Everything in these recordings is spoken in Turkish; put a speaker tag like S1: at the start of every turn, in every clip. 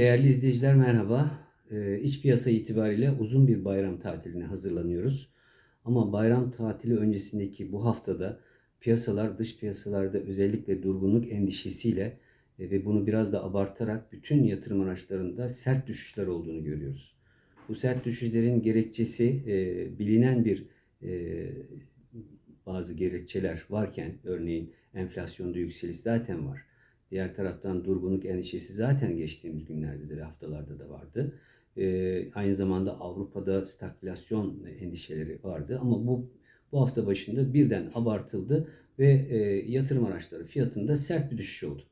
S1: Değerli izleyiciler merhaba. Ee, İç piyasa itibariyle uzun bir bayram tatiline hazırlanıyoruz. Ama bayram tatili öncesindeki bu haftada piyasalar dış piyasalarda özellikle durgunluk endişesiyle e, ve bunu biraz da abartarak bütün yatırım araçlarında sert düşüşler olduğunu görüyoruz. Bu sert düşüşlerin gerekçesi e, bilinen bir e, bazı gerekçeler varken örneğin enflasyonda yükseliş zaten var. Diğer taraftan durgunluk endişesi zaten geçtiğimiz günlerde de ve haftalarda da vardı. Ee, aynı zamanda Avrupa'da stagflasyon endişeleri vardı ama bu bu hafta başında birden abartıldı ve e, yatırım araçları fiyatında sert bir düşüş oldu.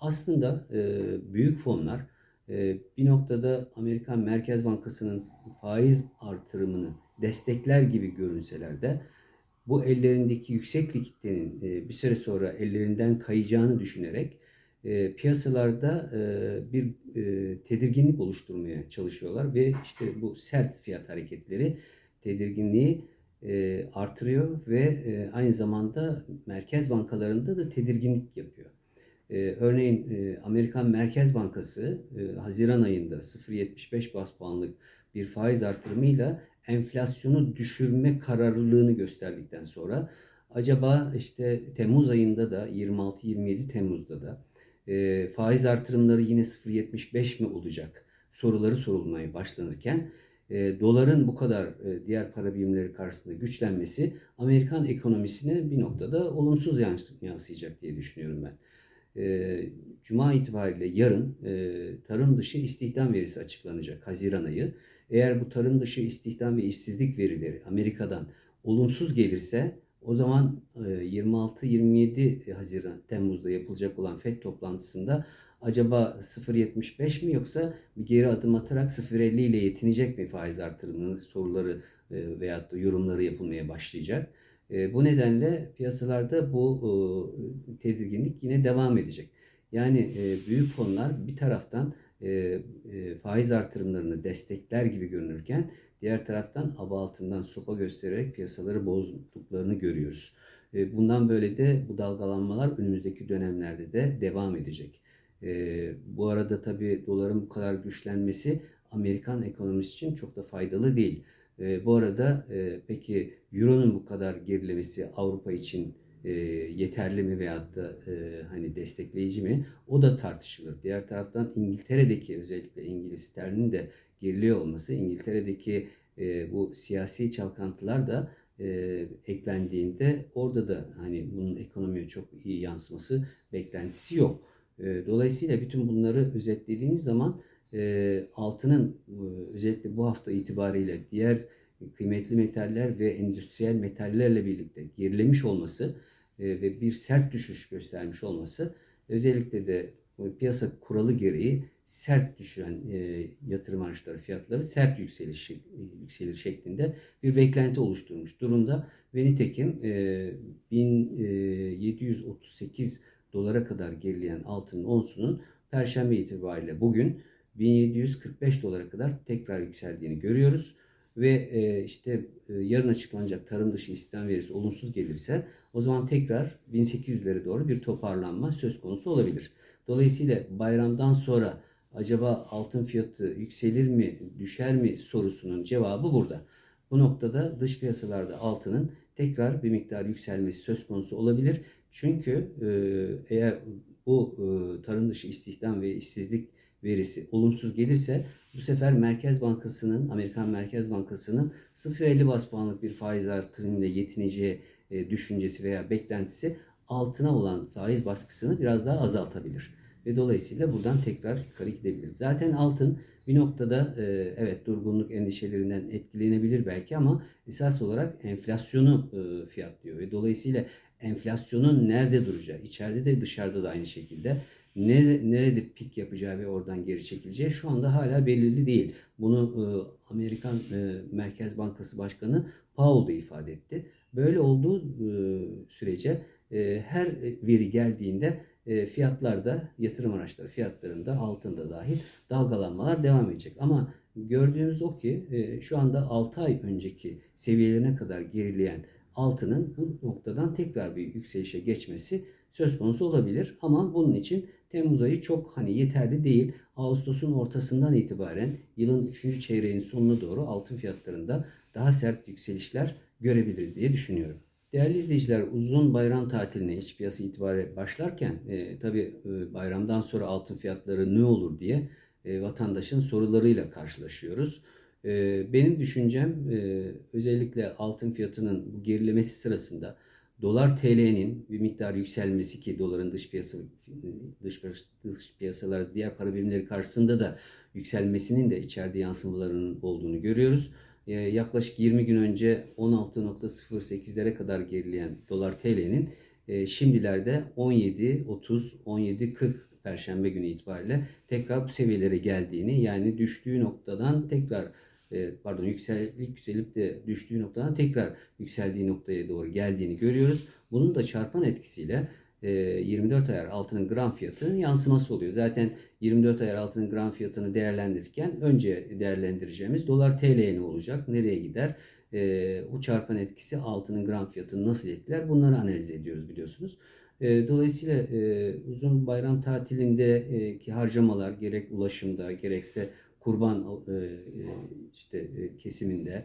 S1: Aslında e, büyük fonlar e, bir noktada Amerikan Merkez Bankası'nın faiz artırımını destekler gibi görünseler de bu ellerindeki yüksek likiditenin e, bir süre sonra ellerinden kayacağını düşünerek e, piyasalarda e, bir e, tedirginlik oluşturmaya çalışıyorlar ve işte bu sert fiyat hareketleri tedirginliği e, artırıyor ve e, aynı zamanda merkez bankalarında da tedirginlik yapıyor. E, örneğin e, Amerikan Merkez Bankası e, Haziran ayında 0.75 bas puanlık bir faiz artırımıyla enflasyonu düşürme kararlılığını gösterdikten sonra acaba işte Temmuz ayında da 26-27 Temmuz'da da e, faiz artırımları yine 0.75 mi olacak soruları sorulmaya başlanırken e, doların bu kadar e, diğer para birimleri karşısında güçlenmesi Amerikan ekonomisine bir noktada olumsuz yans- yansıyacak diye düşünüyorum ben. E, Cuma itibariyle yarın e, tarım dışı istihdam verisi açıklanacak Haziran ayı. Eğer bu tarım dışı istihdam ve işsizlik verileri Amerika'dan olumsuz gelirse o zaman e, 26-27 Haziran Temmuz'da yapılacak olan FED toplantısında acaba 0.75 mi yoksa bir geri adım atarak 0.50 ile yetinecek mi faiz artırımının soruları e, veyahut da yorumları yapılmaya başlayacak. E, Bu nedenle piyasalarda bu e, tedirginlik yine devam edecek. Yani e, büyük fonlar bir taraftan e, e, faiz artırımlarını destekler gibi görünürken diğer taraftan aba altından sopa göstererek piyasaları bozduklarını görüyoruz. E, bundan böyle de bu dalgalanmalar önümüzdeki dönemlerde de devam edecek. E, bu arada tabii doların bu kadar güçlenmesi Amerikan ekonomisi için çok da faydalı değil. E, bu arada peki Euro'nun bu kadar gerilemesi Avrupa için yeterli mi veyahut da hani destekleyici mi? O da tartışılır. Diğer taraftan İngiltere'deki özellikle İngiliz sterlinin de geriliyor olması, İngiltere'deki e, bu siyasi çalkantılar da e, eklendiğinde orada da hani bunun ekonomiye çok iyi yansıması beklentisi yok. E, dolayısıyla bütün bunları özetlediğimiz zaman e, altının e, özellikle bu hafta itibariyle diğer kıymetli metaller ve endüstriyel metallerle birlikte gerilemiş olması e, ve bir sert düşüş göstermiş olması özellikle de piyasa kuralı gereği sert düşen e, yatırım araçları fiyatları sert yükseliş yükselir şeklinde bir beklenti oluşturmuş durumda ve nitekim e, 1738 dolara kadar gerileyen altının onsunun perşembe itibariyle bugün 1745 dolara kadar tekrar yükseldiğini görüyoruz ve e, işte e, yarın açıklanacak tarım dışı istihdam verisi olumsuz gelirse o zaman tekrar 1800'lere doğru bir toparlanma söz konusu olabilir. Dolayısıyla bayramdan sonra acaba altın fiyatı yükselir mi, düşer mi sorusunun cevabı burada. Bu noktada dış piyasalarda altının tekrar bir miktar yükselmesi söz konusu olabilir. Çünkü e, eğer bu e, tarım dışı istihdam ve işsizlik verisi olumsuz gelirse bu sefer Merkez Bankası'nın, Amerikan Merkez Bankası'nın 0.50 bas puanlık bir faiz artırımıyla yetineceği e, düşüncesi veya beklentisi altına olan faiz baskısını biraz daha azaltabilir. Ve dolayısıyla buradan tekrar yukarı gidebilir. Zaten altın bir noktada e, evet durgunluk endişelerinden etkilenebilir belki ama esas olarak enflasyonu e, fiyatlıyor. Ve dolayısıyla enflasyonun nerede duracağı, içeride de dışarıda da aynı şekilde nere, nerede pik yapacağı ve oradan geri çekileceği şu anda hala belirli değil. Bunu e, Amerikan e, Merkez Bankası Başkanı Powell da ifade etti. Böyle olduğu sürece her veri geldiğinde e, fiyatlarda, yatırım araçları fiyatlarında altında dahil dalgalanmalar devam edecek. Ama gördüğümüz o ki e, şu anda 6 ay önceki seviyelerine kadar gerileyen altının bu noktadan tekrar bir yükselişe geçmesi söz konusu olabilir. Ama bunun için Temmuz ayı çok hani yeterli değil. Ağustos'un ortasından itibaren yılın 3. çeyreğin sonuna doğru altın fiyatlarında daha sert yükselişler görebiliriz diye düşünüyorum. Değerli izleyiciler uzun bayram tatiline iç piyasa itibariyle başlarken e, tabi bayramdan sonra altın fiyatları ne olur diye e, vatandaşın sorularıyla karşılaşıyoruz. E, benim düşüncem e, özellikle altın fiyatının bu gerilemesi sırasında dolar TL'nin bir miktar yükselmesi ki doların dış piyasa dış, dış piyasalar diğer para birimleri karşısında da yükselmesinin de içeride yansımalarının olduğunu görüyoruz. Ee, yaklaşık 20 gün önce 16.08'lere kadar gerileyen dolar TL'nin e, şimdilerde 17.30 17.40 Perşembe günü itibariyle tekrar bu seviyelere geldiğini yani düştüğü noktadan tekrar e, pardon yükselip yükselip de düştüğü noktadan tekrar yükseldiği noktaya doğru geldiğini görüyoruz. Bunun da çarpan etkisiyle 24 e, ayar altının gram fiyatının yansıması oluyor. Zaten 24 ayar altının gram fiyatını değerlendirirken önce değerlendireceğimiz dolar TL ne olacak, nereye gider, e, o çarpan etkisi altının gram fiyatını nasıl etkiler bunları analiz ediyoruz biliyorsunuz. dolayısıyla uzun bayram tatilindeki harcamalar gerek ulaşımda gerekse kurban e, e, işte e, kesiminde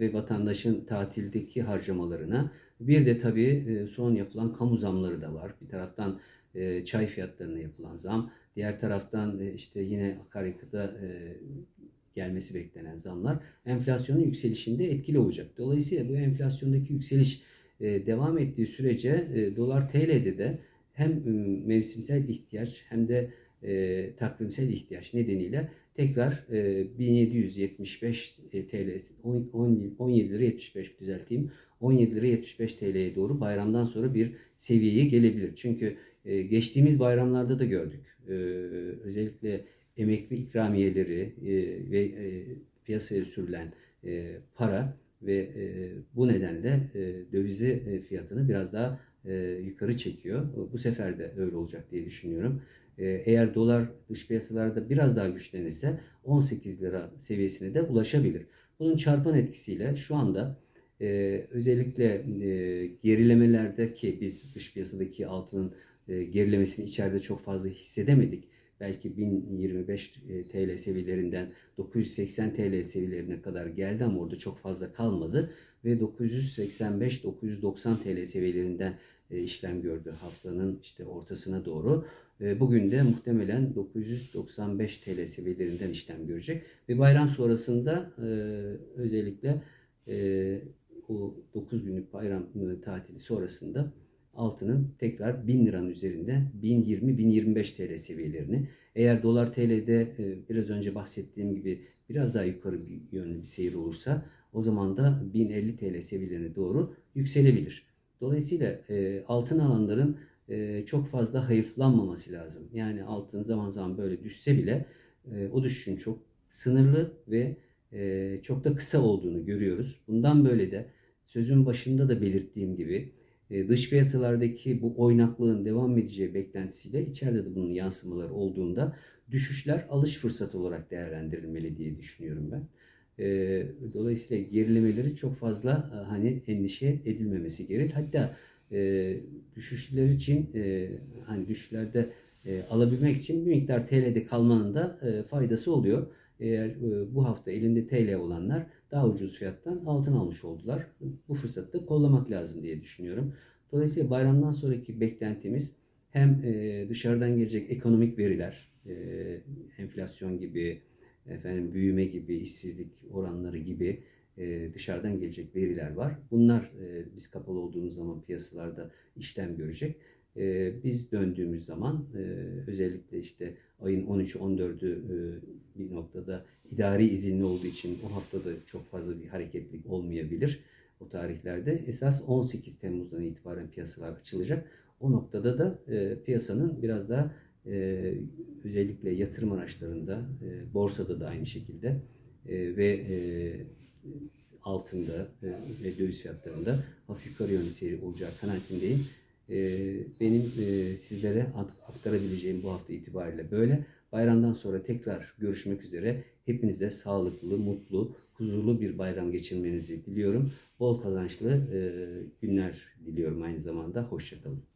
S1: ve vatandaşın tatildeki harcamalarına bir de tabii son yapılan kamu zamları da var. Bir taraftan çay fiyatlarına yapılan zam, diğer taraftan işte yine akaryakıta gelmesi beklenen zamlar enflasyonun yükselişinde etkili olacak. Dolayısıyla bu enflasyondaki yükseliş devam ettiği sürece dolar TL'de de hem mevsimsel ihtiyaç hem de takvimsel ihtiyaç nedeniyle tekrar e, 1775 TL 17 lira 75 düzelteyim 17 lira 75 TL'ye doğru bayramdan sonra bir seviyeye gelebilir. Çünkü e, geçtiğimiz bayramlarda da gördük. E, özellikle emekli ikramiyeleri e, ve e, piyasaya sürülen e, para ve e, bu nedenle e, dövizi e, fiyatını biraz daha e, yukarı çekiyor. Bu sefer de öyle olacak diye düşünüyorum. Ee, eğer dolar dış piyasalarda biraz daha güçlenirse 18 lira seviyesine de ulaşabilir. Bunun çarpan etkisiyle şu anda e, özellikle e, gerilemelerde biz dış piyasadaki altının e, gerilemesini içeride çok fazla hissedemedik. Belki 1025 TL seviyelerinden 980 TL seviyelerine kadar geldi ama orada çok fazla kalmadı ve 985-990 TL seviyelerinden işlem gördü haftanın işte ortasına doğru. Bugün de muhtemelen 995 TL seviyelerinden işlem görecek. Ve bayram sonrasında özellikle o 9 günlük bayram tatili sonrasında altının tekrar 1000 liranın üzerinde 1020-1025 TL seviyelerini eğer dolar TL'de biraz önce bahsettiğim gibi biraz daha yukarı bir yönlü bir seyir olursa o zaman da 1050 TL seviyelerine doğru yükselebilir. Dolayısıyla altın alanların e, çok fazla hayıflanmaması lazım. Yani altın zaman zaman böyle düşse bile e, o düşüşün çok sınırlı ve e, çok da kısa olduğunu görüyoruz. Bundan böyle de sözün başında da belirttiğim gibi e, dış piyasalardaki bu oynaklığın devam edeceği beklentisiyle içeride de bunun yansımaları olduğunda düşüşler alış fırsatı olarak değerlendirilmeli diye düşünüyorum ben. E, dolayısıyla gerilemeleri çok fazla e, hani endişe edilmemesi gerek. Hatta e, düşüşler için e, hani düşüşlerde e, alabilmek için bir miktar TL'de kalmanın da e, faydası oluyor. Eğer e, bu hafta elinde TL olanlar daha ucuz fiyattan altın almış oldular. Bu fırsatı da kollamak lazım diye düşünüyorum. Dolayısıyla bayramdan sonraki beklentimiz hem e, dışarıdan gelecek ekonomik veriler, e, enflasyon gibi, efendim büyüme gibi, işsizlik oranları gibi e, dışarıdan gelecek veriler var. Bunlar e, biz kapalı olduğumuz zaman piyasalarda işlem görecek. E, biz döndüğümüz zaman özellikle işte ayın 13'ü 14'ü bir noktada idari izinli olduğu için o haftada çok fazla bir hareketlik olmayabilir o tarihlerde. Esas 18 Temmuz'dan itibaren piyasalar açılacak. O noktada da piyasanın biraz daha özellikle yatırım araçlarında, borsada da aynı şekilde ve altında e, ve döviz fiyatlarında hafif yukarı yönlü seyir olacağı kanaatindeyim. E, benim e, sizlere aktarabileceğim bu hafta itibariyle böyle. Bayramdan sonra tekrar görüşmek üzere. Hepinize sağlıklı, mutlu, huzurlu bir bayram geçirmenizi diliyorum. Bol kazançlı günler diliyorum aynı zamanda. Hoşçakalın.